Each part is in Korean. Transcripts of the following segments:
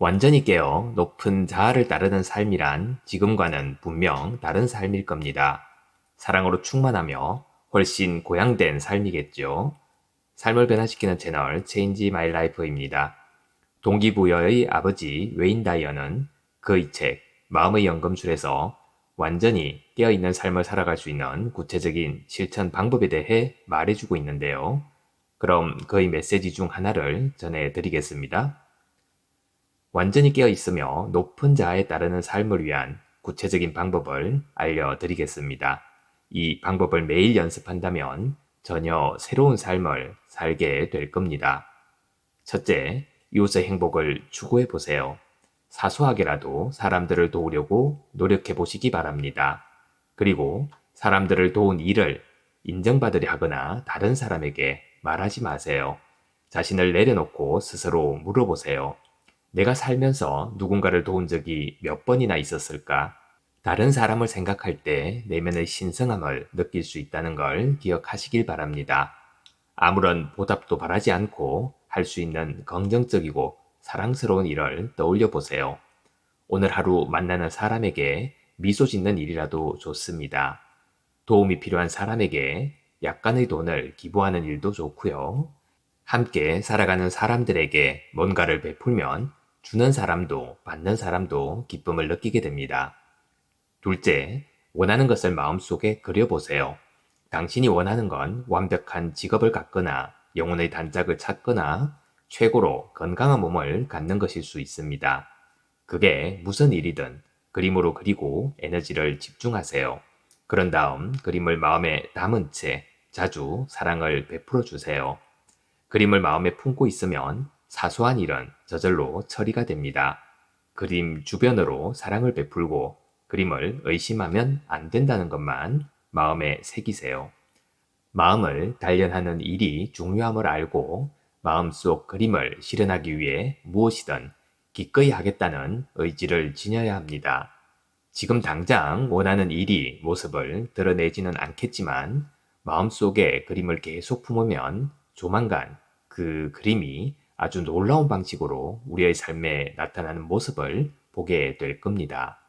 완전히 깨어 높은 자아를 따르는 삶이란 지금과는 분명 다른 삶일 겁니다. 사랑으로 충만하며 훨씬 고양된 삶이겠죠. 삶을 변화시키는 채널 체인지 마이 라이프입니다. 동기부여의 아버지 웨인 다이어는 그의 책 마음의 연금술에서 완전히 깨어있는 삶을 살아갈 수 있는 구체적인 실천 방법에 대해 말해주고 있는데요. 그럼 그의 메시지 중 하나를 전해드리겠습니다. 완전히 깨어 있으며 높은 자아에 따르는 삶을 위한 구체적인 방법을 알려드리겠습니다. 이 방법을 매일 연습한다면 전혀 새로운 삶을 살게 될 겁니다. 첫째, 이웃의 행복을 추구해 보세요. 사소하게라도 사람들을 도우려고 노력해 보시기 바랍니다. 그리고 사람들을 도운 일을 인정받으려 하거나 다른 사람에게 말하지 마세요. 자신을 내려놓고 스스로 물어보세요. 내가 살면서 누군가를 도운 적이 몇 번이나 있었을까? 다른 사람을 생각할 때 내면의 신성함을 느낄 수 있다는 걸 기억하시길 바랍니다. 아무런 보답도 바라지 않고 할 수 있는 긍정적이고 사랑스러운 일을 떠올려 보세요. 오늘 하루 만나는 사람에게 미소 짓는 일이라도 좋습니다. 도움이 필요한 사람에게 약간의 돈을 기부하는 일도 좋고요. 함께 살아가는 사람들에게 뭔가를 베풀면 주는 사람도 받는 사람도 기쁨을 느끼게 됩니다. 둘째, 원하는 것을 마음속에 그려보세요. 당신이 원하는 건 완벽한 직업을 갖거나 영혼의 단짝을 찾거나 최고로 건강한 몸을 갖는 것일 수 있습니다. 그게 무슨 일이든 그림으로 그리고 에너지를 집중하세요. 그런 다음 그림을 마음에 담은 채 자주 사랑을 베풀어 주세요. 그림을 마음에 품고 있으면 사소한 일은 저절로 처리가 됩니다. 그림 주변으로 사랑을 베풀고 그림을 의심하면 안 된다는 것만 마음에 새기세요. 마음을 단련하는 일이 중요함을 알고 마음속 그림을 실현하기 위해 무엇이든 기꺼이 하겠다는 의지를 지녀야 합니다. 지금 당장 원하는 일이 모습을 드러내지는 않겠지만 마음속에 그림을 계속 품으면 조만간 그 그림이 아주 놀라운 방식으로 우리의 삶에 나타나는 모습을 보게 될 겁니다.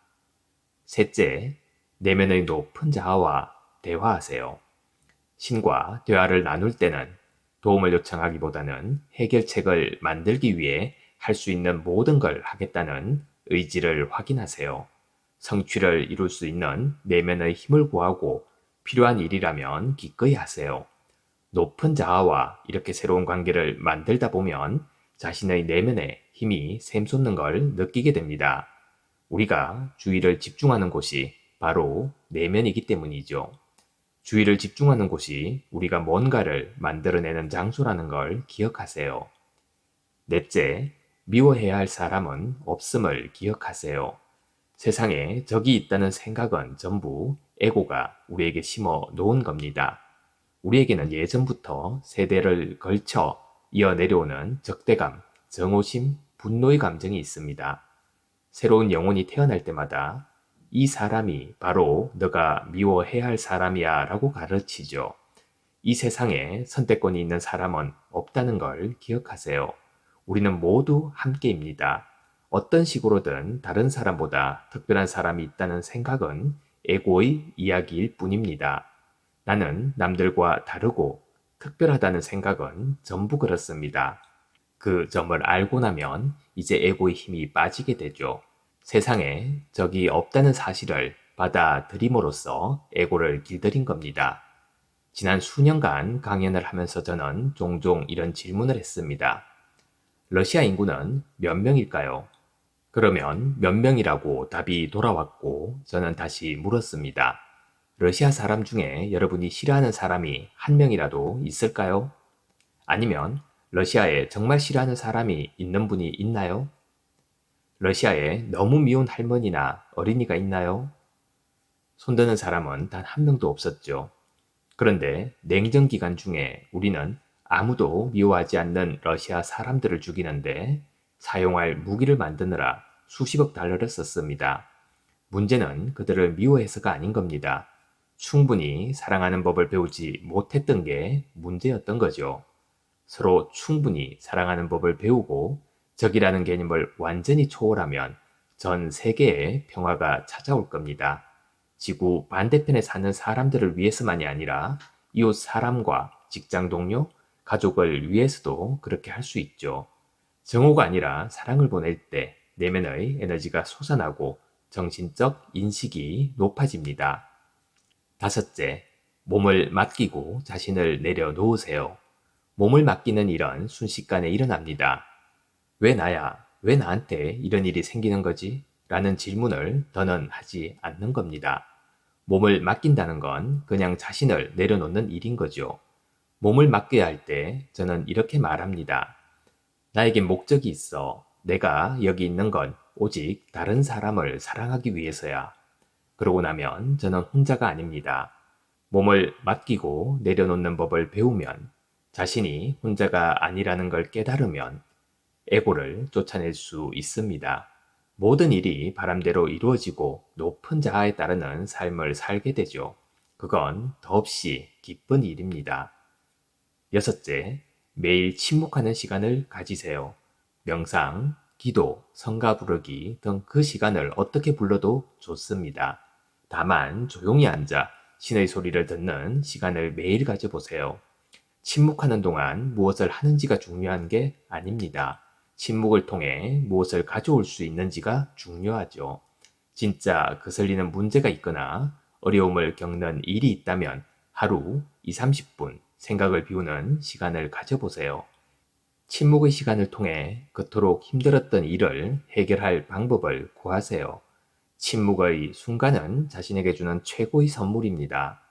셋째, 내면의 높은 자아와 대화하세요. 신과 대화를 나눌 때는 도움을 요청하기보다는 해결책을 만들기 위해 할 수 있는 모든 걸 하겠다는 의지를 확인하세요. 성취를 이룰 수 있는 내면의 힘을 구하고 필요한 일이라면 기꺼이 하세요. 높은 자아와 이렇게 새로운 관계를 만들다 보면 자신의 내면에 힘이 샘솟는 걸 느끼게 됩니다. 우리가 주의를 집중하는 곳이 바로 내면이기 때문이죠. 주의를 집중하는 곳이 우리가 뭔가를 만들어내는 장소라는 걸 기억하세요. 넷째, 미워해야 할 사람은 없음을 기억하세요. 세상에 적이 있다는 생각은 전부 에고가 우리에게 심어 놓은 겁니다. 우리에게는 예전부터 세대를 걸쳐 이어 내려오는 적대감, 정오심, 분노의 감정이 있습니다. 새로운 영혼이 태어날 때마다 이 사람이 바로 너가 미워해야 할 사람이야 라고 가르치죠. 이 세상에 선택권이 있는 사람은 없다는 걸 기억하세요. 우리는 모두 함께입니다. 어떤 식으로든 다른 사람보다 특별한 사람이 있다는 생각은 에고의 이야기일 뿐입니다. 나는 남들과 다르고 특별하다는 생각은 전부 그렇습니다. 그 점을 알고 나면 이제 에고의 힘이 빠지게 되죠. 세상에 적이 없다는 사실을 받아들임으로써 에고를 길들인 겁니다. 지난 수년간 강연을 하면서 저는 종종 이런 질문을 했습니다. 러시아 인구는 몇 명일까요? 그러면 몇 명이라고 답이 돌아왔고 저는 다시 물었습니다. 러시아 사람 중에 여러분이 싫어하는 사람이 한 명이라도 있을까요? 아니면 러시아에 정말 싫어하는 사람이 있는 분이 있나요? 러시아에 너무 미운 할머니나 어린이가 있나요? 손드는 사람은 단 한 명도 없었죠. 그런데 냉전 기간 중에 우리는 아무도 미워하지 않는 러시아 사람들을 죽이는데 사용할 무기를 만드느라 수십억 달러를 썼습니다. 문제는 그들을 미워해서가 아닌 겁니다. 충분히 사랑하는 법을 배우지 못했던 게 문제였던 거죠. 서로 충분히 사랑하는 법을 배우고 적이라는 개념을 완전히 초월하면 전 세계에 평화가 찾아올 겁니다. 지구 반대편에 사는 사람들을 위해서만이 아니라 이웃 사람과 직장 동료, 가족을 위해서도 그렇게 할 수 있죠. 정오가 아니라 사랑을 보낼 때 내면의 에너지가 솟아나고 정신적 인식이 높아집니다. 다섯째, 몸을 맡기고 자신을 내려놓으세요. 몸을 맡기는 일은 순식간에 일어납니다. 왜 나야? 왜 나한테 이런 일이 생기는 거지? 라는 질문을 더는 하지 않는 겁니다. 몸을 맡긴다는 건 그냥 자신을 내려놓는 일인 거죠. 몸을 맡겨야 할 때 저는 이렇게 말합니다. 나에겐 목적이 있어. 내가 여기 있는 건 오직 다른 사람을 사랑하기 위해서야. 그러고 나면 저는 혼자가 아닙니다. 몸을 맡기고 내려놓는 법을 배우면 자신이 혼자가 아니라는 걸 깨달으면 에고를 쫓아낼 수 있습니다. 모든 일이 바람대로 이루어지고 높은 자아에 따르는 삶을 살게 되죠. 그건 더없이 기쁜 일입니다. 여섯째, 매일 침묵하는 시간을 가지세요. 명상, 기도, 성가 부르기 등 그 시간을 어떻게 불러도 좋습니다. 다만 조용히 앉아 신의 소리를 듣는 시간을 매일 가져보세요. 침묵하는 동안 무엇을 하는지가 중요한 게 아닙니다. 침묵을 통해 무엇을 가져올 수 있는지가 중요하죠. 진짜 거슬리는 문제가 있거나 어려움을 겪는 일이 있다면 하루 2, 30분 생각을 비우는 시간을 가져보세요. 침묵의 시간을 통해 그토록 힘들었던 일을 해결할 방법을 구하세요. 침묵의 순간은 자신에게 주는 최고의 선물입니다.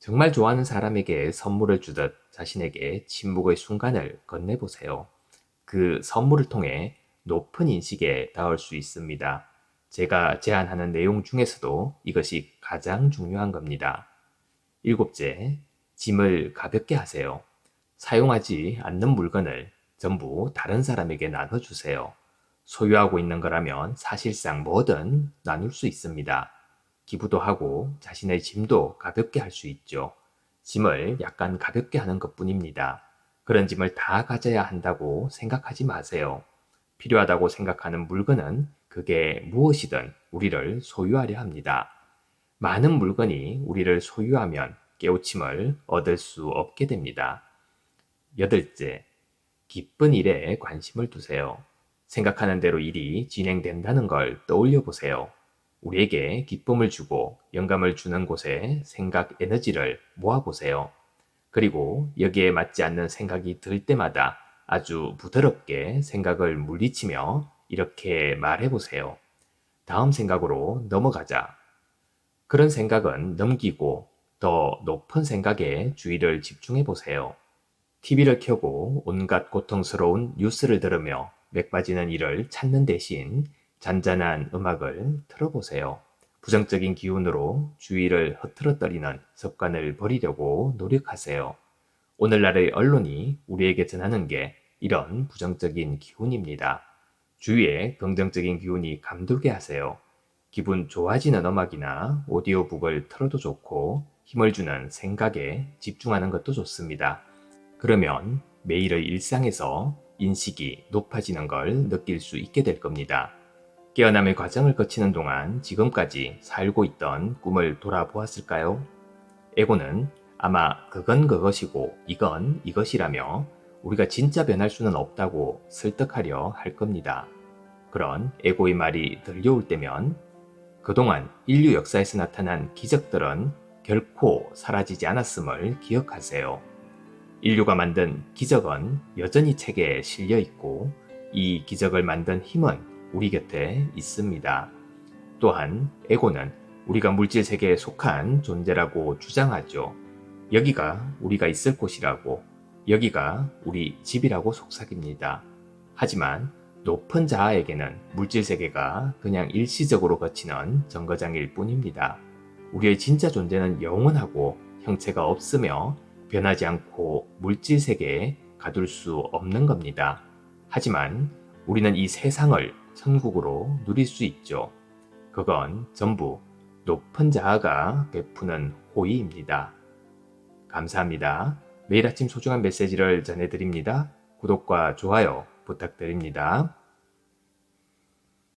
정말 좋아하는 사람에게 선물을 주듯 자신에게 침묵의 순간을 건네보세요. 그 선물을 통해 높은 인식에 닿을 수 있습니다. 제가 제안하는 내용 중에서도 이것이 가장 중요한 겁니다. 일곱째, 짐을 가볍게 하세요. 사용하지 않는 물건을 전부 다른 사람에게 나눠주세요. 소유하고 있는 거라면 사실상 뭐든 나눌 수 있습니다. 기부도 하고 자신의 짐도 가볍게 할 수 있죠. 짐을 약간 가볍게 하는 것 뿐입니다. 그런 짐을 다 가져야 한다고 생각하지 마세요. 필요하다고 생각하는 물건은 그게 무엇이든 우리를 소유하려 합니다. 많은 물건이 우리를 소유하면 깨우침을 얻을 수 없게 됩니다. 여덟째, 기쁜 일에 관심을 두세요. 생각하는 대로 일이 진행된다는 걸 떠올려 보세요. 우리에게 기쁨을 주고 영감을 주는 곳에 생각 에너지를 모아보세요. 그리고 여기에 맞지 않는 생각이 들 때마다 아주 부드럽게 생각을 물리치며 이렇게 말해보세요. 다음 생각으로 넘어가자. 그런 생각은 넘기고 더 높은 생각에 주의를 집중해 보세요. TV를 켜고 온갖 고통스러운 뉴스를 들으며 맥 빠지는 일을 찾는 대신 잔잔한 음악을 틀어보세요. 부정적인 기운으로 주의를 흐트러뜨리는 습관을 버리려고 노력하세요. 오늘날의 언론이 우리에게 전하는 게 이런 부정적인 기운입니다. 주위에 긍정적인 기운이 감돌게 하세요. 기분 좋아지는 음악이나 오디오북을 틀어도 좋고 힘을 주는 생각에 집중하는 것도 좋습니다. 그러면 매일의 일상에서 인식이 높아지는 걸 느낄 수 있게 될 겁니다. 깨어남의 과정을 거치는 동안 지금까지 살고 있던 꿈을 돌아보았을까요? 에고는 아마 그건 그것이고 이건 이것이라며 우리가 진짜 변할 수는 없다고 설득하려 할 겁니다. 그런 에고의 말이 들려올 때면 그동안 인류 역사에서 나타난 기적들은 결코 사라지지 않았음을 기억하세요. 인류가 만든 기적은 여전히 책에 실려 있고 이 기적을 만든 힘은 우리 곁에 있습니다. 또한 에고는 우리가 물질 세계에 속한 존재라고 주장하죠. 여기가 우리가 있을 곳이라고, 여기가 우리 집이라고 속삭입니다. 하지만 높은 자아에게는 물질 세계가 그냥 일시적으로 거치는 정거장일 뿐입니다. 우리의 진짜 존재는 영원하고 형체가 없으며 변하지 않고 물질 세계에 가둘 수 없는 겁니다. 하지만 우리는 이 세상을 천국으로 누릴 수 있죠. 그건 전부 높은 자아가 베푸는 호의입니다. 감사합니다. 매일 아침 소중한 메시지를 전해드립니다. 구독과 좋아요 부탁드립니다.